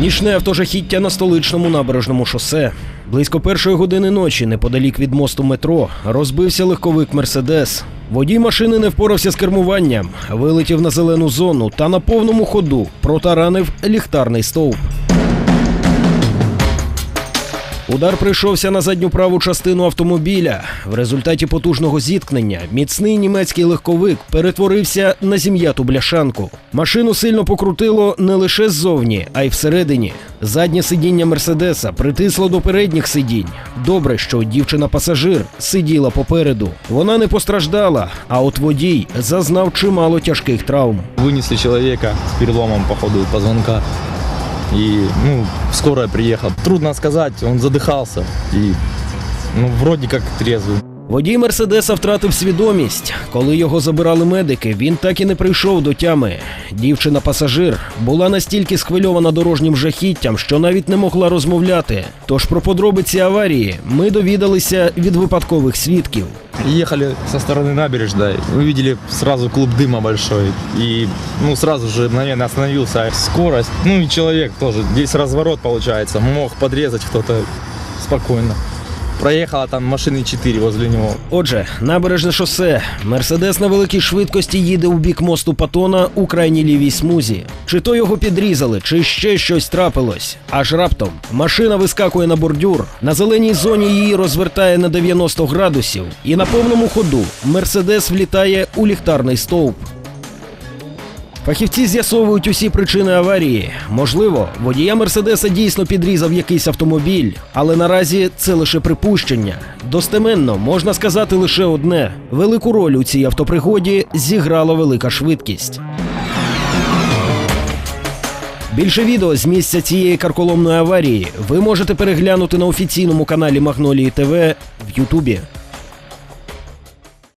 Нічне автожахіття на столичному набережному шосе. Близько першої години ночі, неподалік від мосту метро, розбився легковик Мерседес. Водій машини не впорався з кермуванням, вилетів на зелену зону та на повному ходу протаранив ліхтарний стовп. Удар прийшовся на задню праву частину автомобіля. В результаті потужного зіткнення міцний німецький легковик перетворився на зім'яту бляшанку. Машину сильно покрутило не лише ззовні, а й всередині. Заднє сидіння Мерседеса притисло до передніх сидінь. Добре, що дівчина-пасажир сиділа попереду. Вона не постраждала, а от водій зазнав чимало тяжких травм. Вынесли человека с переломом по ходу позвонка. И, ну, скорая приехала. Трудно сказать, он задыхался. И, ну, вроде как трезвый. Водій Мерседеса втратив свідомість. Коли його забирали медики, він так і не прийшов до тями. Дівчина-пасажир була настільки схвильована дорожнім жахіттям, що навіть не могла розмовляти. Тож про подробиці аварії ми довідалися від випадкових свідків. Ехали со стороны набережной, увидели сразу клуб дыма большой. И, ну, сразу же мгновенно остановился. Скорость, ну и человек тоже. Здесь разворот получается. Мог подрезать кто-то спокойно. Проехала там машины 4 возле него. Отже, набережне шосе. Мерседес на великій швидкості їде у бік мосту Патона у крайній лівій смузі. Чи то його підрізали, чи ще щось трапилось. Аж раптом машина вискакує на бордюр. На зеленій зоні її розвертає на 90 градусів. І на повному ходу Мерседес влітає у ліхтарний стовп. Фахівці з'ясовують усі причини аварії. Можливо, водія Мерседеса дійсно підрізав якийсь автомобіль, але наразі це лише припущення. Достеменно можна сказати лише одне: велику роль у цій автопригоді зіграла велика швидкість. Більше відео з місця цієї карколомної аварії ви можете переглянути на офіційному каналі Магнолії ТВ в Ютубі.